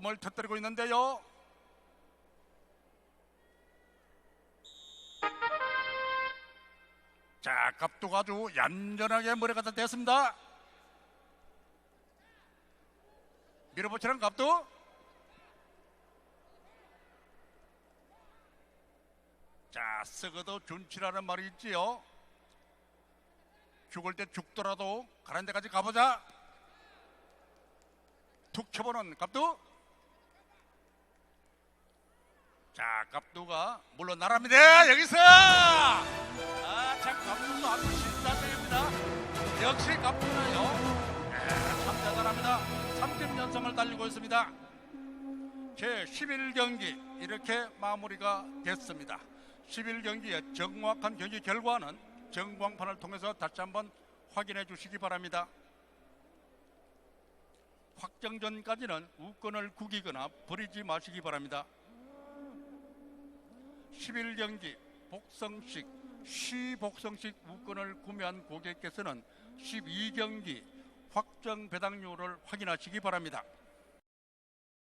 소름을 터뜨리고 있는데요. 자, 갑도 아주 얌전하게 머리 갖다 댔습니다. 밀어붙이는 갑도. 자, 썩어도 준치라는 말이 있지요. 죽을 때 죽더라도 가는 데까지 가보자. 툭 쳐보는 갑두. 자, 갑두가 물러나랍니다. 여기서! 아, 참, 갑두도 아주 신사적입니다. 역시 갑두는요, 네, 참 대단합니다. 30년성을 달리고 있습니다. 제 11경기 이렇게 마무리가 됐습니다. 11경기의 정확한 경기 결과는 정광판을 통해서 다시 한번 확인해 주시기 바랍니다. 확정전까지는 우권을 구기거나 버리지 마시기 바랍니다. 11경기 복성식 시복성식 우권을 구매한 고객께서는 12경기 확정 배당료를 확인하시기 바랍니다.